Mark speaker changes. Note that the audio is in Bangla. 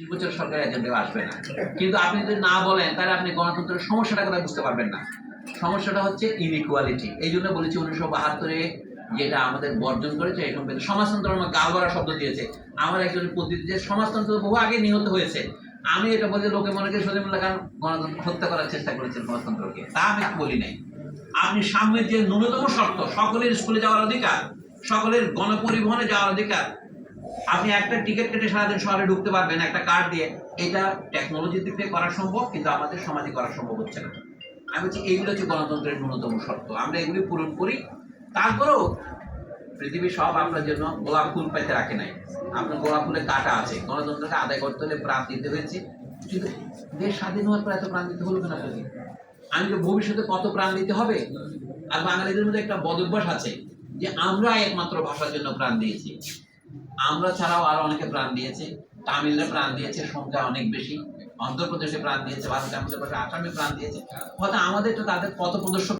Speaker 1: ত্রিশ বছর সরকারি এজেন্ডা আসবে না। কিন্তু আপনি যদি না বলেন, তাহলে আপনি গণতন্ত্রের সমস্যাটা বুঝতে পারবেন না। সমস্যাটা হচ্ছে ইনইকুয়ালিটি এই জন্য বলেছি উনিশশো বাহাত্তরে যেটা আমাদের বর্জন করেছে সমাজতন্ত্র আমার শব্দ দিয়েছে। আমার একজন সমাজতন্ত্র বহু আগে নিহত হয়েছে, আমি এটা বলতে লোকে মনে করে সজিমুল্লাহ খান গণতন্ত্র হত্যা করার চেষ্টা করেছেন সমাজতন্ত্রকে। তা আমি বলি নাই। আপনি সামনের যে ন্যূনতম শর্ত, সকলের স্কুলে যাওয়ার অধিকার, সকলের গণপরিবহনে যাওয়ার অধিকার আপনি একটা টিকিট কেটে সারাদিন শহরে ঢুকতে পারবেন, একটা কার্ড দিয়ে। এটা টেকনোলজির দিক থেকে করা সম্ভব, কিন্তু আমাদের সমাজে করা সম্ভব হচ্ছে না। আমি বলছি, এইগুলো হচ্ছে গণতন্ত্রের ন্যূনতম শর্ত। আমরা এগুলি পূরণ করি। তারপরেও পৃথিবী সব আপনার জন্য গোলাপ ফুল পাইতে রাখে নাই। আপনার গোলাপ ফুলের কাটা আছে। গণতন্ত্রকে আদায় করতে হলে প্রাণ দিতে হয়েছে। কিন্তু দেশ স্বাধীন হওয়ার পর এত প্রাণ দিতে হলো কেন আপনাকে? আমি তো ভবিষ্যতে কত প্রাণ দিতে হবে? আর বাঙালিদের মধ্যে একটা বদভ্যাস আছে যে আমরা একমাত্র ভাষার জন্য প্রাণ দিয়েছি। আমরা ছাড়াও আরও অনেকে প্রাণ দিয়েছে। তামিলরা প্রাণ দিয়েছে, সংখ্যা অনেক বেশি। অন্ধ্রপ্রদেশে প্রাণ দিয়েছে ভারতের আসামে প্রাণ দিয়েছে। হয়তো আমাদের তো তাদের পথ প্রদর্শক